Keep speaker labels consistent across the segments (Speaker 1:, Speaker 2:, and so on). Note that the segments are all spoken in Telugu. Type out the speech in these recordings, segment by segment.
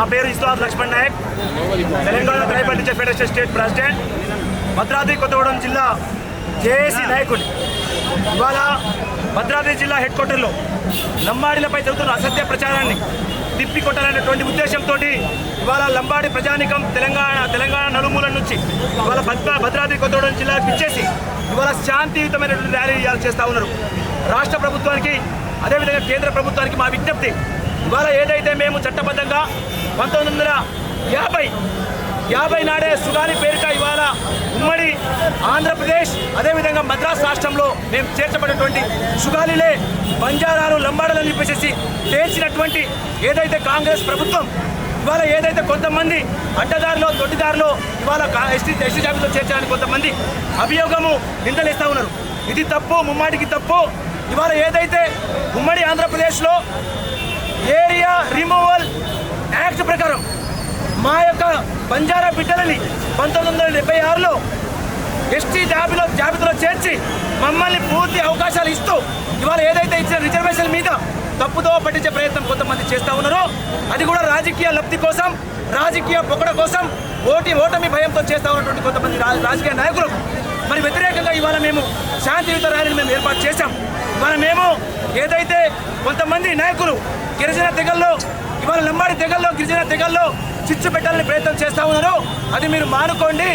Speaker 1: నా పేరు Islad Lakshman Naik. Telangana tribal teacher federation state president. Bhadradri Kothagudem జిల్లా జేఏసీ నాయకుడు. ఇవాళ భద్రాద్రి జిల్లా హెడ్ క్వార్టర్లో లంబాడీలపై జరుగుతున్న అసత్య ప్రచారాన్ని తిప్పి కొట్టాలనేటువంటి ఉద్దేశంతో ఇవాళ లంబాడి ప్రజానికం తెలంగాణ తెలంగాణ నలుమూల నుంచి ఇవాళ భద్ర భద్రాద్రి కొత్తగూడెం జిల్లాకు ఇచ్చేసి ఇవాళ శాంతియుతమైనటువంటి ర్యాలీ చేస్తూ ఉన్నారు. రాష్ట్ర ప్రభుత్వానికి అదేవిధంగా కేంద్ర ప్రభుత్వానికి మా విజ్ఞప్తి ఇవాళ ఏదైతే మేము చట్టబద్ధంగా పంతొమ్మిది వందల యాభై యాభై నాడే సుగాలి పేరిట ఇవాళ ఉమ్మడి ఆంధ్రప్రదేశ్ అదేవిధంగా మద్రాస్ రాష్ట్రంలో మేము చేర్చబడినటువంటి సుగాలిలే బంజారాలు లంబాడలను చెప్పేసి తేల్చినటువంటి ఏదైతే కాంగ్రెస్ ప్రభుత్వం ఇవాళ ఏదైతే కొంతమంది అడ్డదారిలో దొడ్డిదారిలో ఇవాళ కా- ఎస్టీ ఎస్టీ జాబితాలో చేర్చడానికి కొంతమంది అభియోగము నిందలేస్తూ ఉన్నారు. ఇది తప్పు ముమ్మాటికి తప్పు. ఇవాళ ఏదైతే ఉమ్మడి ఆంధ్రప్రదేశ్లో ఏరియా రిమూవల్ యాక్ట్ ప్రకారం మా యొక్క బంజారా బిడ్డలని పంతొమ్మిది వందల డెబ్బై ఆరులో ఎస్టీ జాబిలో జాబితాలో చేర్చి మమ్మల్ని పూర్తి అవకాశాలు ఇస్తూ ఇవాళ ఏదైతే ఇచ్చిన రిజర్వేషన్ మీద తప్పుదో పట్టించే ప్రయత్నం కొంతమంది చేస్తూ ఉన్నారో అది కూడా రాజకీయ లబ్ధి కోసం రాజకీయ పొగడ కోసం ఓటి ఓటమి భయంతో చేస్తూ ఉన్నటువంటి కొంతమంది రాజకీయ నాయకులు. మరి వ్యతిరేకంగా ఇవాళ మేము శాంతియుత ర్యాలీని మేము ఏర్పాటు చేశాం. ఏదైతే కొంతమంది నాయకులు గిరిజన తెగల్లో ఇవాళ లంబాడి తెగల్లో గిరిజన తెగల్లో చిచ్చు పెట్టాలని ప్రయత్నం చేస్తా ఉన్నారు అది మీరు మానుకోండి.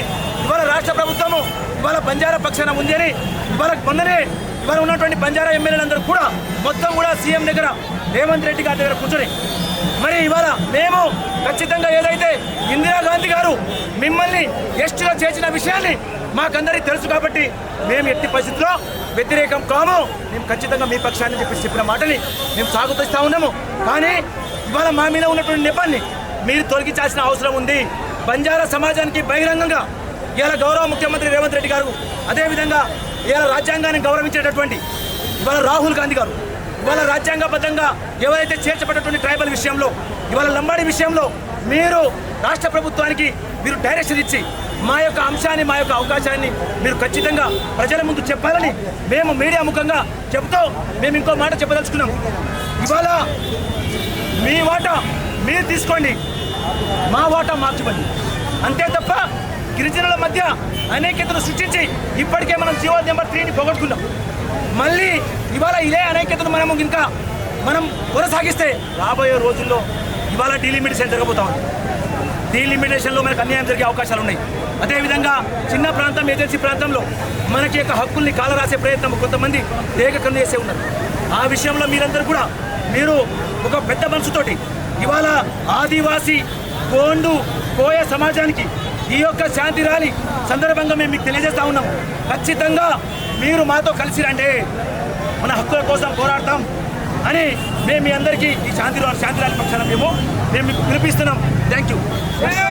Speaker 1: ఇవాళ రాష్ట్ర ప్రభుత్వము ఇవాళ బంజారా పక్షాన ఉంది అని ఇవాళ మొన్ననే ఇవాళ ఉన్నటువంటి బంజారా ఎమ్మెల్యేలందరూ కూడా మొత్తం కూడా సీఎం దగ్గర రేవంత్ రెడ్డి గారి దగ్గర కూర్చొని. మరి ఇవాళ మేము ఖచ్చితంగా ఏదైతే ఇందిరాగాంధీ గారు మిమ్మల్ని ఎస్టీలో చేసిన విషయాన్ని మాకందరికీ తెలుసు కాబట్టి మేము ఎట్టి పరిస్థితుల్లో వ్యతిరేకం కాము. మేము ఖచ్చితంగా మీ పక్షాన్ని చెప్పి చెప్పిన మాటని మేము సాగుతూ ఉన్నాము. కానీ ఇవాళ మా మీద ఉన్నటువంటి నెపాన్ని మీరు తొలగించాల్సిన అవసరం ఉంది. బంజారా సమాజానికి బహిరంగంగా ఇవాళ గౌరవ ముఖ్యమంత్రి రేవంత్ రెడ్డి గారు అదేవిధంగా ఇవాళ రాజ్యాంగాన్ని గౌరవించేటటువంటి ఇవాళ రాహుల్ గాంధీ గారు ఇవాళ రాజ్యాంగబద్ధంగా ఎవరైతే చేర్చబడినటువంటి ట్రైబల్ విషయంలో ఇవాళ లంబాడి విషయంలో మీరు రాష్ట్ర ప్రభుత్వానికి మీరు డైరెక్షన్ ఇచ్చి మా యొక్క అంశాన్ని మా యొక్క అవకాశాన్ని మీరు ఖచ్చితంగా ప్రజల ముందు చెప్పాలని మేము మీడియా ముఖంగా చెబుతూ మేము ఇంకో మాట చెప్పదలుచుకున్నాం. ఇవాళ మీ వాటా మీరు తీసుకోండి. మా వాటా మార్చబడి. అంతే తప్ప గిరిజనుల మధ్య అనేకతను సృష్టించి ఇప్పటికే మనం జీవో నెంబర్ త్రీని పోగొట్టుకున్నాం. మళ్ళీ ఇవాళ ఇదే అనైక్యతను మనము ఇంకా మనం కొనసాగిస్తే రాబోయే రోజుల్లో ఇవాళ డీలిమిటేషన్ జరగబోతా ఉంది. డీలిమిటేషన్లో మనకు అన్యాయం జరిగే అవకాశాలు ఉన్నాయి. అదేవిధంగా చిన్న ప్రాంతం ఏజెన్సీ ప్రాంతంలో మనకి యొక్క హక్కుల్ని కాలరాసే ప్రయత్నం కొంతమంది ఏకకం చేసే ఉన్నారు. ఆ విషయంలో మీరందరూ కూడా మీరు ఒక పెద్ద మనసుతోటి ఇవాళ ఆదివాసీ గోండు కోయ సమాజానికి ఈ యొక్క శాంతి ర్యాలీ సందర్భంగా మేము మీకు తెలియజేస్తా ఉన్నాం. ఖచ్చితంగా మీరు మాతో కలిసి రండి. మన హక్కుల కోసం పోరాడతాం అని మేము మీ అందరికీ ఈ శాంతి శాంతి ర్యాలీ పక్షాన మేము మేము మీకు పిలిపిస్తున్నాం. Thank you